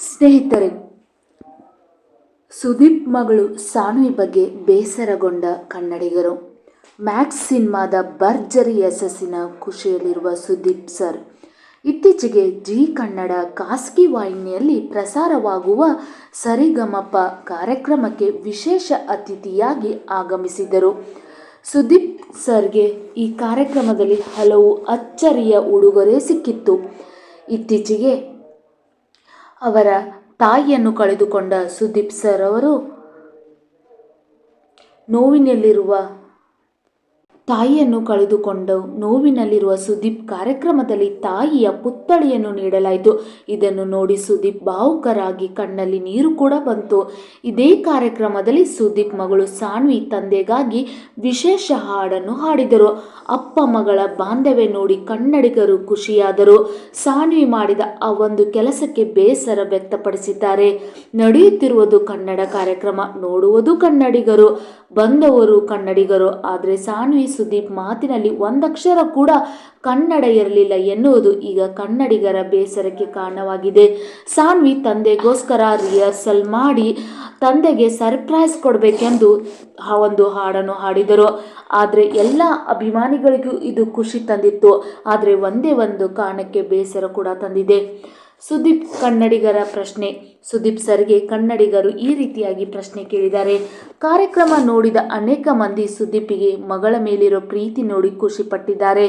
ಸ್ನೇಹಿತರೆ, ಸುದೀಪ್ ಮಗಳು ಸಾನ್ವಿ ಬಗ್ಗೆ ಬೇಸರಗೊಂಡ ಕನ್ನಡಿಗರು. ಮ್ಯಾಕ್ಸ್ ಸಿನಿಮಾದ ಭರ್ಜರಿ ಯಶಸ್ಸಿನ ಖುಷಿಯಲ್ಲಿರುವ ಸುದೀಪ್ ಸರ್, ಇತ್ತೀಚೆಗೆ ಜಿ ಕನ್ನಡ ಖಾಸಗಿ ವಾಹಿನಿಯಲ್ಲಿ ಪ್ರಸಾರವಾಗುವ ಸರಿಗಮಪ ಕಾರ್ಯಕ್ರಮಕ್ಕೆ ವಿಶೇಷ ಅತಿಥಿಯಾಗಿ ಆಗಮಿಸಿದರು ಸುದೀಪ್ ಸರ್ಗೆ ಈ ಕಾರ್ಯಕ್ರಮದಲ್ಲಿ ಹಲವು ಅಚ್ಚರಿಯ ಉಡುಗೊರೆ ಸಿಕ್ಕಿತ್ತು. ಇತ್ತೀಚೆಗೆ ಅವರ ತಾಯಿಯನ್ನು ಕಳೆದುಕೊಂಡ ಸುದೀಪ್ ಸರ್ ಅವರು ನೋವಿನಲ್ಲಿರುವ ತಾಯಿಯನ್ನು ಕಳೆದುಕೊಂಡು ನೋವಿನಲ್ಲಿರುವ ಸುದೀಪ್ ಕಾರ್ಯಕ್ರಮದಲ್ಲಿ ತಾಯಿಯ ಪುತ್ಥಳಿಯನ್ನು ನೀಡಲಾಯಿತು. ಇದನ್ನು ನೋಡಿ ಸುದೀಪ್ ಭಾವುಕರಾಗಿ ಕಣ್ಣಲ್ಲಿ ನೀರು ಕೂಡ ಬಂತು. ಇದೇ ಕಾರ್ಯಕ್ರಮದಲ್ಲಿ ಸುದೀಪ್ ಮಗಳು ಸಾನ್ವಿ ತಂದೆಗಾಗಿ ವಿಶೇಷ ಹಾಡನ್ನು ಹಾಡಿದರು. ಅಪ್ಪ ಮಗಳ ಬಾಂಧವ್ಯ ನೋಡಿ ಕನ್ನಡಿಗರು ಖುಷಿಯಾದರು. ಸಾನ್ವಿ ಮಾಡಿದ ಆ ಒಂದು ಕೆಲಸಕ್ಕೆ ಬೇಸರ ವ್ಯಕ್ತಪಡಿಸಿದ್ದಾರೆ. ನಡೆಯುತ್ತಿರುವುದು ಕನ್ನಡ ಕಾರ್ಯಕ್ರಮ, ನೋಡುವುದು ಕನ್ನಡಿಗರು. ಬಂದವರು ಕನ್ನಡಿಗರು, ಆದರೆ ಸಾನ್ವಿ ಸುದೀಪ್ ಮಾತಿನಲ್ಲಿ ಒಂದಕ್ಷರ ಕೂಡ ಕನ್ನಡ ಇರಲಿಲ್ಲ ಎನ್ನುವುದು ಈಗ ಕನ್ನಡಿಗರ ಬೇಸರಕ್ಕೆ ಕಾರಣವಾಗಿದೆ. ಸಾನ್ವಿ ತಂದೆಗೋಸ್ಕರ ರಿಹರ್ಸಲ್ ಮಾಡಿ ತಂದೆಗೆ ಸರ್ಪ್ರೈಸ್ ಕೊಡಬೇಕೆಂದು ಆ ಒಂದು ಹಾಡನ್ನು ಹಾಡಿದರು. ಆದರೆ ಎಲ್ಲ ಅಭಿಮಾನಿಗಳಿಗೂ ಇದು ಖುಷಿ ತಂದಿತ್ತು. ಆದರೆ ಒಂದೇ ಒಂದು ಕಾರಣಕ್ಕೆ ಬೇಸರ ಕೂಡ ತಂದಿದೆ. ಸುದೀಪ್ ಕನ್ನಡಿಗರ ಪ್ರಶ್ನೆ. ಸುದೀಪ್ ಸರ್ಗೆ ಕನ್ನಡಿಗರು ಈ ರೀತಿಯಾಗಿ ಪ್ರಶ್ನೆ ಕೇಳಿದ್ದಾರೆ. ಕಾರ್ಯಕ್ರಮ ನೋಡಿದ ಅನೇಕ ಮಂದಿ ಸುದೀಪಿಗೆ ಮಗಳ ಮೇಲಿರೋ ಪ್ರೀತಿ ನೋಡಿ ಖುಷಿಪಟ್ಟಿದ್ದಾರೆ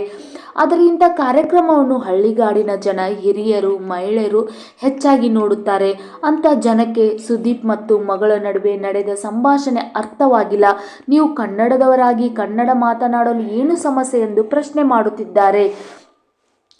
ಆದರೆ ಇಂಥ ಕಾರ್ಯಕ್ರಮವನ್ನು ಹಳ್ಳಿಗಾಡಿನ ಜನ, ಹಿರಿಯರು, ಮಹಿಳೆಯರು ಹೆಚ್ಚಾಗಿ ನೋಡುತ್ತಾರೆ. ಅಂತ ಜನಕ್ಕೆ ಸುದೀಪ್ ಮತ್ತು ಮಗಳ ನಡುವೆ ನಡೆದ ಸಂಭಾಷಣೆ ಅರ್ಥವಾಗಿಲ್ಲ. ನೀವು ಕನ್ನಡದವರಾಗಿ ಕನ್ನಡ ಮಾತನಾಡಲು ಏನು ಸಮಸ್ಯೆ ಎಂದು ಪ್ರಶ್ನೆ ಮಾಡುತ್ತಿದ್ದಾರೆ.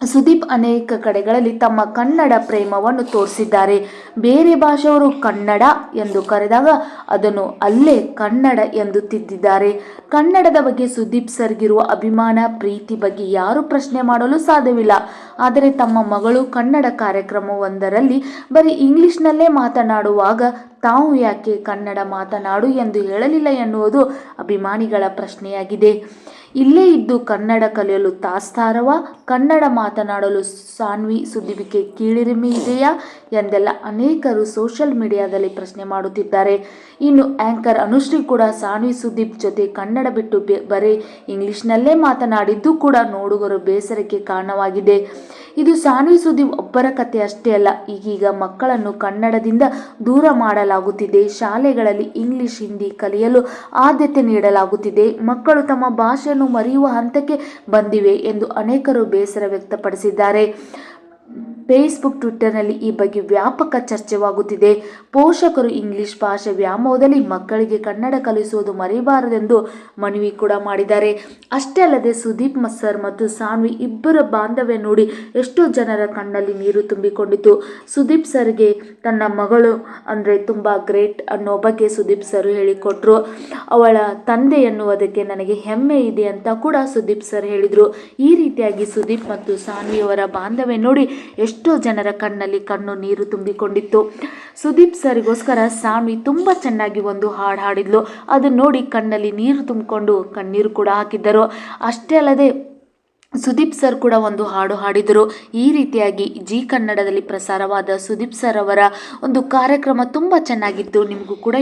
ಸುದೀಪ್ ಅನೇಕ ಕಡೆಗಳಲ್ಲಿ ತಮ್ಮ ಕನ್ನಡ ಪ್ರೇಮವನ್ನು ತೋರಿಸಿದ್ದಾರೆ. ಬೇರೆ ಭಾಷೆಯವರು ಕನ್ನಡ ಎಂದು ಕರೆದಾಗ ಅದನ್ನು ಅಲ್ಲೇ ಕನ್ನಡ ಎಂದು ತಿದ್ದಿದ್ದಾರೆ. ಕನ್ನಡದ ಬಗ್ಗೆ ಸುದೀಪ್ ಸರ್ಗಿರುವ ಅಭಿಮಾನ, ಪ್ರೀತಿ ಬಗ್ಗೆ ಯಾರು ಪ್ರಶ್ನೆ ಮಾಡಲು ಸಾಧ್ಯವಿಲ್ಲ. ಆದರೆ ತಮ್ಮ ಮಗಳು ಕನ್ನಡ ಕಾರ್ಯಕ್ರಮವೊಂದರಲ್ಲಿ ಬರೀ ಇಂಗ್ಲಿಷ್ನಲ್ಲೇ ಮಾತನಾಡುವಾಗ ತಾವು ಯಾಕೆ ಕನ್ನಡ ಮಾತನಾಡು ಎಂದು ಹೇಳಲಿಲ್ಲ ಎನ್ನುವುದು ಅಭಿಮಾನಿಗಳ ಪ್ರಶ್ನೆಯಾಗಿದೆ. ಇಲ್ಲೇ ಇದ್ದು ಕನ್ನಡ ಕಲಿಯಲು ತಾಸ್ತಾರವ? ಕನ್ನಡ ಮಾತನಾಡಲು ಸಾನ್ವಿ ಸುದ್ದಿವಿಕೆ ಕೀಳಿರಿಮೆ ಇದೆಯಾ? ಎಂದೆಲ್ಲ ಅನೇಕರು ಸೋಷಿಯಲ್ ಮೀಡಿಯಾದಲ್ಲಿ ಪ್ರಶ್ನೆ ಮಾಡುತ್ತಿದ್ದಾರೆ. ಇನ್ನು ಆಂಕರ್ ಅನುಶ್ರೀ ಕೂಡ ಸಾನ್ವಿ ಸುದೀಪ್ ಜೊತೆ ಕನ್ನಡ ಬಿಟ್ಟು ಬರೀ ಇಂಗ್ಲಿಷ್ನಲ್ಲೇ ಮಾತನಾಡಿದ್ದು ಕೂಡ ನೋಡುಗರು ಬೇಸರಕ್ಕೆ ಕಾರಣವಾಗಿದೆ. ಇದು ಸಾನ್ವಿ ಸುದೀಪ್ ಒಬ್ಬರ ಕಥೆ ಅಷ್ಟೇ ಅಲ್ಲ. ಈಗೀಗ ಮಕ್ಕಳನ್ನು ಕನ್ನಡದಿಂದ ದೂರ ಮಾಡಲಾಗುತ್ತಿದೆ. ಶಾಲೆಗಳಲ್ಲಿ ಇಂಗ್ಲಿಷ್, ಹಿಂದಿ ಕಲಿಯಲು ಆದ್ಯತೆ ನೀಡಲಾಗುತ್ತಿದೆ. ಮಕ್ಕಳು ತಮ್ಮ ಭಾಷೆಯನ್ನು ಮರೆಯುವ ಹಂತಕ್ಕೆ ಬಂದಿವೆ ಎಂದು ಅನೇಕರು ಬೇಸರ ವ್ಯಕ್ತಪಡಿಸಿದ್ದಾರೆ. ಫೇಸ್ಬುಕ್ ಟ್ವಿಟ್ಟರ್ನಲ್ಲಿ ಈ ಬಗ್ಗೆ ವ್ಯಾಪಕ ಚರ್ಚೆವಾಗುತ್ತಿದೆ. ಪೋಷಕರು ಇಂಗ್ಲಿಷ್ ಭಾಷೆ ವ್ಯಾಮೋಹದಲ್ಲಿ ಮಕ್ಕಳಿಗೆ ಕನ್ನಡ ಕಲಿಸುವುದು ಮರೆಯಬಾರದೆಂದು ಮನವಿ ಕೂಡ ಮಾಡಿದ್ದಾರೆ. ಅಷ್ಟೇ ಅಲ್ಲದೆ ಸುದೀಪ್ ಮಸ್ಸರ್ ಮತ್ತು ಸಾನ್ವಿ ಇಬ್ಬರ ಬಾಂಧವ್ಯ ನೋಡಿ ಎಷ್ಟೋ ಜನರ ಕಣ್ಣಲ್ಲಿ ನೀರು ತುಂಬಿಕೊಂಡಿತು ಸುದೀಪ್ ಸರ್ಗೆ ತನ್ನ ಮಗಳು ಅಂದರೆ ತುಂಬ ಗ್ರೇಟ್ ಅನ್ನೋ ಬಗ್ಗೆ ಸುದೀಪ್ ಸರ್ ಹೇಳಿಕೊಟ್ರು. ಅವಳ ತಂದೆ ಎನ್ನುವುದಕ್ಕೆ ನನಗೆ ಹೆಮ್ಮೆ ಇದೆ ಅಂತ ಕೂಡ ಸುದೀಪ್ ಸರ್ ಹೇಳಿದರು. ಈ ರೀತಿಯಾಗಿ ಸುದೀಪ್ ಮತ್ತು ಸಾನ್ವಿಯವರ ಬಾಂಧವ್ಯ ನೋಡಿ ಎಷ್ಟು ಎಷ್ಟೋ ಜನರ ಕಣ್ಣಲ್ಲಿ ಕಣ್ಣು ನೀರು ತುಂಬಿಕೊಂಡಿತ್ತು. ಸುದೀಪ್ ಸರ್ಗೋಸ್ಕರ ಸಾಮಿ ತುಂಬ ಚೆನ್ನಾಗಿ ಒಂದು ಹಾಡು ಹಾಡಿದ್ಲು. ಅದನ್ನು ನೋಡಿ ಕಣ್ಣಲ್ಲಿ ನೀರು ತುಂಬಿಕೊಂಡು ಕಣ್ಣೀರು ಕೂಡ ಹಾಕಿದ್ದರು. ಅಷ್ಟೇ ಅಲ್ಲದೆ ಸುದೀಪ್ ಸರ್ ಕೂಡ ಒಂದು ಹಾಡು ಹಾಡಿದರು. ಈ ರೀತಿಯಾಗಿ ಜಿ ಕನ್ನಡದಲ್ಲಿ ಪ್ರಸಾರವಾದ ಸುದೀಪ್ ಸರ್ ಅವರ ಒಂದು ಕಾರ್ಯಕ್ರಮ ತುಂಬ ಚೆನ್ನಾಗಿತ್ತು. ನಿಮಗೂ ಕೂಡ